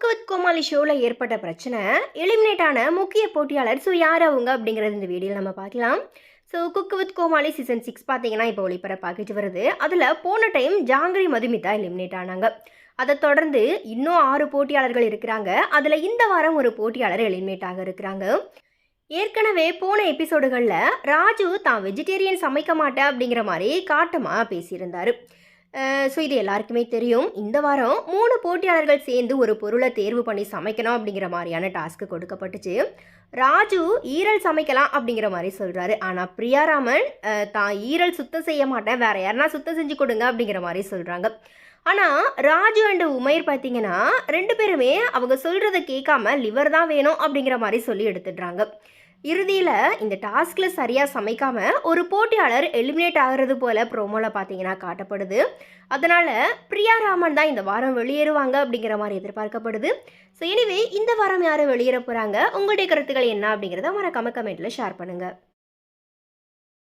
Cook with கோமாளி ஷோவில் ஏற்பட்ட பிரச்சனை எலிமினேட் ஆன முக்கிய போட்டியாளர் ஸோ யார் அவங்க அப்படிங்கிறது இந்த வீடியோவில் நம்ம பார்க்கலாம். So cook with Comali season six பார்த்தீங்கன்னா இப்போ ஒளிபரப்பாக்கிட்டு வருது. அதில் போன டைம் ஜாங்கிரி மதுமிதா எலிமினேட் ஆனாங்க. அதை தொடர்ந்து இன்னும் ஆறு போட்டியாளர்கள் இருக்கிறாங்க. அதில் இந்த வாரம் ஒரு போட்டியாளர் எலிமினேட் ஆக இருக்கிறாங்க. ஏற்கனவே போன எபிசோடுகளில் ராஜு தான் வெஜிடேரியன் சமைக்க மாட்டேன் அப்படிங்கிற மாதிரி காட்டமாக பேசியிருந்தார். ஸோ இது எல்லாருக்குமே தெரியும். இந்த வாரம் மூணு போட்டியாளர்கள் சேர்ந்து ஒரு பொருளை தேர்வு பண்ணி சமைக்கணும் அப்படிங்கிற மாதிரியான டாஸ்க்கு கொடுக்கப்பட்டுச்சு. ராஜு ஈரல் சமைக்கலாம் அப்படிங்கிற மாதிரி சொல்கிறாரு ஆனால் பிரியாராமன் தான் ஈரல் சுத்தம் செய்ய மாட்டேன். வேற யாருனா சுத்தம் செஞ்சு கொடுங்க அப்படிங்கிற மாதிரி சொல்கிறாங்க ஆனால் ராஜு அண்டு உமைர் பார்த்தீங்கன்னா ரெண்டு பேருமே அவங்க சொல்கிறத கேட்காம லிவர் தான் வேணும் அப்படிங்கிற மாதிரி சொல்லி எடுத்துடுறாங்க. இறுதியில் இந்த டாஸ்கில் சரியாக சமைக்காமல் ஒரு போட்டியாளர் எலிமினேட் ஆகிறது போல ப்ரோமோவில் பார்த்தீங்கன்னா காட்டப்படுது. அதனால் பிரியா ராமன் தான் இந்த வாரம் வெளியேறுவாங்க அப்படிங்கிற மாதிரி எதிர்பார்க்கப்படுது. ஸோ எனிவே இந்த வாரம் யார் வெளியேற போகிறாங்க உங்களுடைய கருத்துக்கள் என்ன அப்படிங்கிறத மறக்காம கமெண்ட்டில் ஷேர் பண்ணுங்கள்